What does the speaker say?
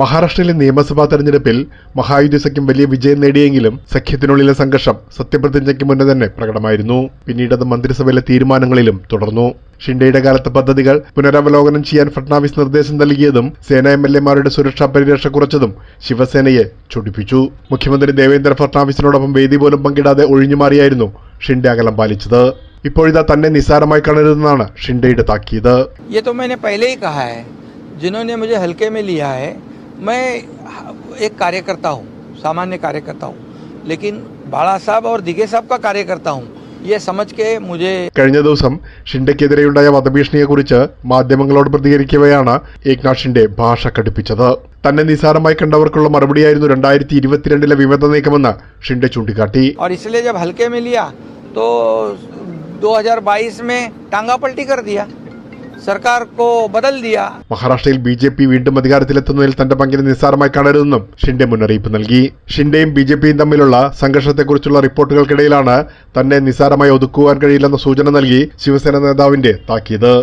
മഹാരാഷ്ട്രയിലെ നിയമസഭാ തെരഞ്ഞെടുപ്പിൽ മഹായുതി സഖ്യം വലിയ വിജയം നേടിയെങ്കിലും സഖ്യത്തിനുള്ളിലെ സംഘർഷം സത്യപ്രതിജ്ഞയ്ക്ക് മുന്നേ തന്നെ പ്രകടമായിരുന്നു പിന്നീട് അത് മന്ത്രിസഭയിലെ തീരുമാനങ്ങളിലും തുടർന്നു ഷിൻഡെയുടെ കാലത്തെ പദ്ധതികൾ പുനരവലോകനം ചെയ്യാൻ ഫട്നാവിസ് നിർദ്ദേശം നൽകിയതും സേന എം എൽ എമാരുടെ സുരക്ഷാ പരിരക്ഷ കുറച്ചതും ശിവസേനയെ ചൊടിപ്പിച്ചു മുഖ്യമന്ത്രി ദേവേന്ദ്ര ഫട്നാവിസിനോടൊപ്പം വേദി പോലും പങ്കിടാതെ ഒഴിഞ്ഞുമാറിയായിരുന്നു ഷിൻഡെ അകലം പാലിച്ചത് ഇപ്പോഴിതാ തന്നെ നിസ്സാരമായി കാണരുതെന്നാണ് ഷിൻഡെയുടെ താക്കീത് ये तो मैंने पहले ही कहा है जिन्होंने मुझे हल्के में लिया है मैं एक कार्यकर्ता हूँ सामान्य कार्यकर्ता हूँ लेकिन बाला साहब और दिगे साहब का कार्यकर्ता हूँ ये समझ के मुझे കഴിഞ്ഞ ദിവസം ഷിൻഡെക്കെതിരെയുണ്ടായ വധഭീഷണിയെക്കുറിച്ച് മാധ്യമങ്ങളോട് പ്രതികരിക്കവെയാണ് ഏക്നാഥ് ഷിൻഡെ ഭാഷ കടുപ്പിച്ചത് തന്നെ നിസാരമായി കണ്ടവർക്കുള്ള മറുപടിയായിരുന്നു രണ്ടായിരത്തി ഇരുപത്തിരണ്ടിലെ വിമത നീക്കമെന്ന് ഷിൻഡെ ചൂണ്ടിക്കാട്ടി और इसलिए जब हल्के में लिया तो 2022 में टांगा पलटी कर दिया സർക്കാർ ബദൽ ദിയ? മഹാരാഷ്ട്രയിൽ ബി ജെ പി വീണ്ടും അധികാരത്തിലെത്തുന്നതിൽ തന്റെ പങ്കിന് നിസ്സാരമായി കാണരുതെന്നും ഷിൻഡെ മുന്നറിയിപ്പ് നൽകി. ഷിൻഡെയും ബി ജെ പിയും തമ്മിലുള്ള സംഘർഷത്തെക്കുറിച്ചുള്ള റിപ്പോർട്ടുകൾക്കിടയിലാണ് തന്നെ നിസ്സാരമായി ഒതുക്കുവാൻ കഴിയില്ലെന്ന സൂചന നൽകി ശിവസേന നേതാവിന്റെ താക്കീത്.